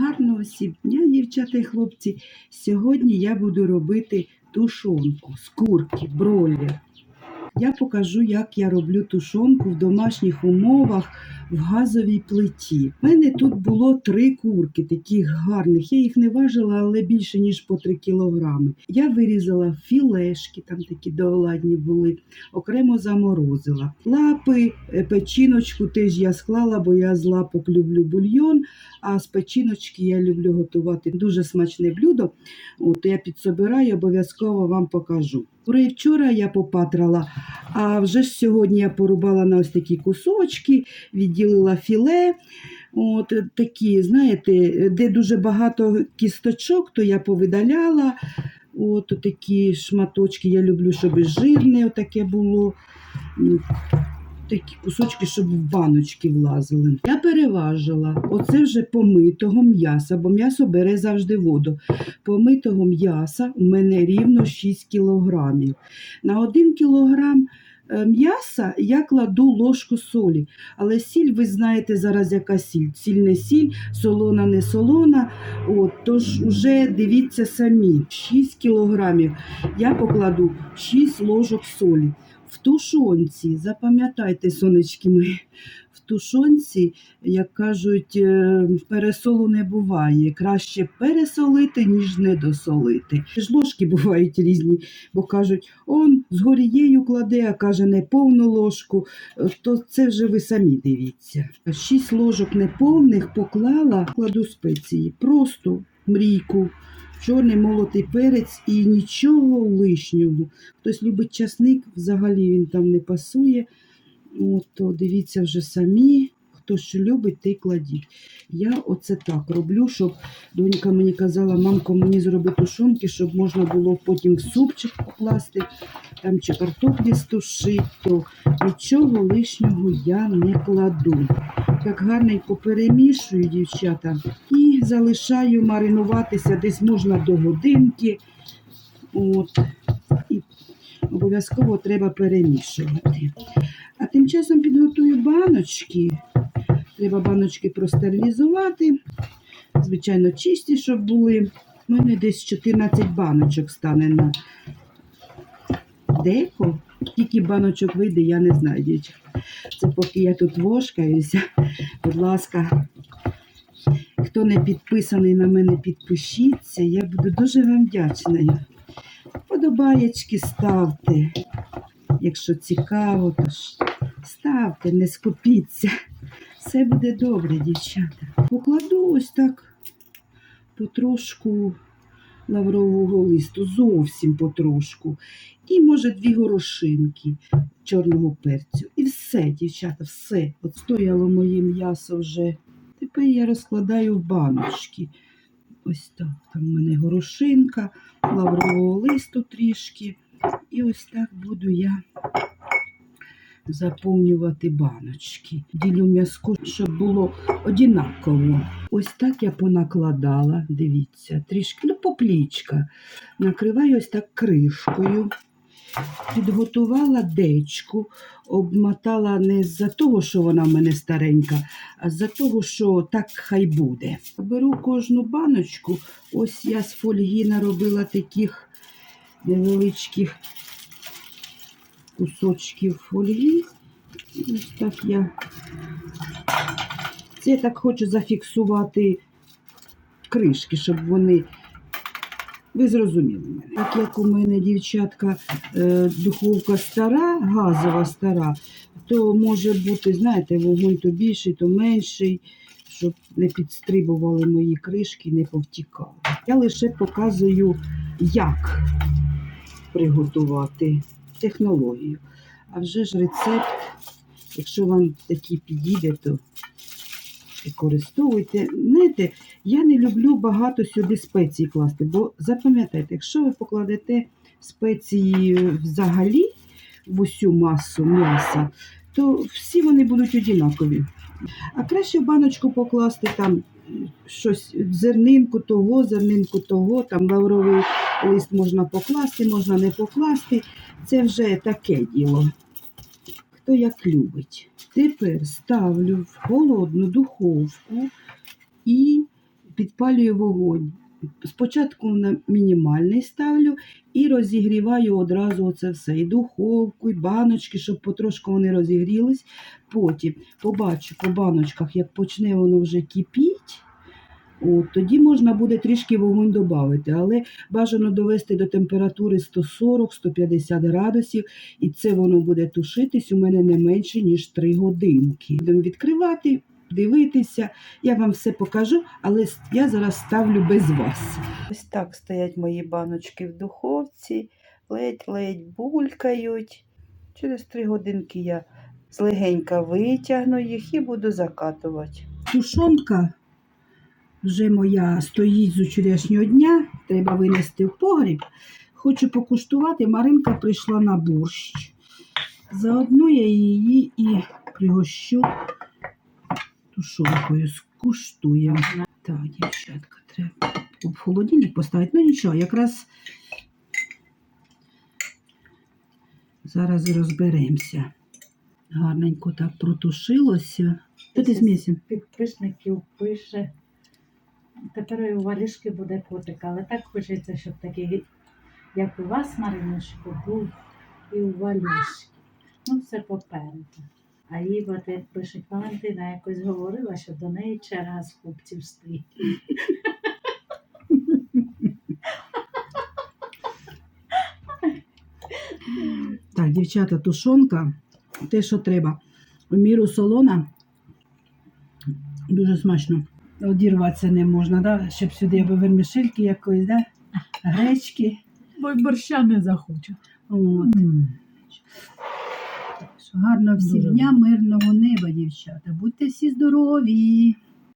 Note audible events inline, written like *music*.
Гарного всім дня, дівчата і хлопці. Сьогодні я буду робити тушонку з курки, бройлер. Я покажу, як я роблю тушонку в домашніх умовах в газовій плиті. У мене тут було три курки, таких гарних. Я їх не важила, але більше ніж по 3 кілограми. Я вирізала філешки, там такі доладні були, окремо заморозила. Лапи, е, печіночку теж я склала, бо я з лапок люблю бульйон, а з печіночки я люблю готувати дуже смачне блюдо. От я підсобираю, обов'язково вам покажу. Курей вчора я попатрала, а вже сьогодні я порубала на ось такі кусочки, відділила філе. От е, такі, знаєте, де дуже багато кісточок, то я повидаляла. От такі шматочки. Я люблю, щоб жирне таке було. Ну, Такі кусочки, щоб в баночки влазили. Я переважила. Оце вже помитого м'яса, бо м'ясо бере завжди воду. Помитого м'яса у мене рівно 6 кілограмів. На 1 кілограм е, м'яса я кладу ложку солі. Але сіль, ви знаєте зараз, яка сіль. Сіль не сіль, солона не солона. От, тож уже дивіться самі, 6 кілограмів я покладу 6 ложок солі. В тушонці, запам'ятайте, сонечки мої, тушонці, як кажуть, е, пересолу не буває. Краще пересолити, ніж не досолити. Ж ложки *laughs* бувають різні, бо кажуть, он з горією кладе, а каже не повну ложку, то це вже ви самі дивіться. Шість ложок неповних поклала, кладу спеції, просто мрійку. Чорний молотий перець і нічого лишнього. Хтось любить часник, взагалі він там не пасує. То дивіться вже самі. Хто що любить, той кладіть. Я оце так роблю, щоб донька мені казала, мамко, мені зроби тушонки, щоб можна було потім в супчик покласти, там чи картоплі стушити, то нічого лишнього я не кладу. Так гарненько перемішую, дівчата, і залишаю маринуватися десь можна до годинки. От. І обов'язково треба перемішувати. Тим часом підготую баночки. Треба баночки простерилізувати. Звичайно, чисті, щоб були. У мене десь 14 баночок стане на деко. Скільки баночок вийде, я не знаю, дівчата. Це поки я тут вошкаюся. Будь ласка, хто не підписаний на мене, підпишіться. Я буду дуже вам вдячною. Подобаєчки ставте. Якщо цікаво, то ж ставте, не скупіться. Все буде добре, дівчата. Покладу ось так потрошку лаврового листу, зовсім потрошку. І, може, дві горошинки чорного перцю. І все, дівчата, все. От стояло моє м'ясо вже. Тепер я розкладаю в баночки. Ось так. Там в мене горошинка, лаврового листу трішки. І ось так буду я заповнювати баночки. Ділю м'язко, щоб було однаково. Ось так я понакладала, дивіться, трішки, ну, поплічка. Накриваю ось так кришкою. Підготувала дечку, обмотала не з-за того, що вона в мене старенька, а з-за того, що так хай буде. Беру кожну баночку, ось я з фольги наробила таких невеличких кусочків фольги. Ось так я. Це я так хочу зафіксувати кришки, щоб вони. Ви зрозуміли мене. Так як у мене, дівчатка, е, духовка стара, газова стара, то може бути, знаєте, вогонь то більший, то менший, щоб не підстрибували мої кришки, не повтікали. Я лише показую, як приготувати технологію. А вже ж рецепт, якщо вам такий підійде, то використовуйте. Знаєте, я не люблю багато сюди спецій класти, бо запам'ятайте, якщо ви покладете спеції взагалі в усю масу м'яса, то всі вони будуть однакові. А краще в баночку покласти там щось, зернинку того, зернинку того, там лавровий лист можна покласти, можна не покласти. Це вже таке діло. Хто як любить. Тепер ставлю в холодну духовку і підпалюю вогонь. Спочатку на мінімальний ставлю і розігріваю одразу оце все. І духовку, і баночки, щоб потрошку вони розігрілись. Потім побачу по баночках, як почне воно вже кипіть. От, тоді можна буде трішки вогонь додати, але бажано довести до температури 140-150 градусів, і це воно буде тушитись у мене не менше, ніж 3 годинки. Будемо відкривати, дивитися, я вам все покажу, але я зараз ставлю без вас. Ось так стоять мої баночки в духовці, ледь-ледь булькають. Через 3 годинки я злегенька витягну їх і буду закатувати. Тушонка вже моя стоїть з вчорашнього дня, треба винести в погріб. Хочу покуштувати. Маринка прийшла на борщ. Заодно я її і пригощу тушонкою. Скуштуємо. Так, дівчатка, треба в холодильник поставити. Ну нічого, якраз зараз розберемося. Гарненько так протушилося. Що ти смісім? підписників пише. Тепер у валішки буде котик, але так хочеться, щоб такий, як у вас, Мариночко, був і у валішки. Ну, це попереду. А їй пишуть, Валентина якось говорила, що до неї черга з хлопців стоїть. Так, дівчата, тушонка, те, що треба. В міру солона. Дуже смачно. Одірватися не можна, да? щоб сюди або вермішельки якоїсь, да? гречки. Бо й борща не захочу. От. Mm. Гарно всім дня, мирного неба, дівчата. Будьте всі здорові.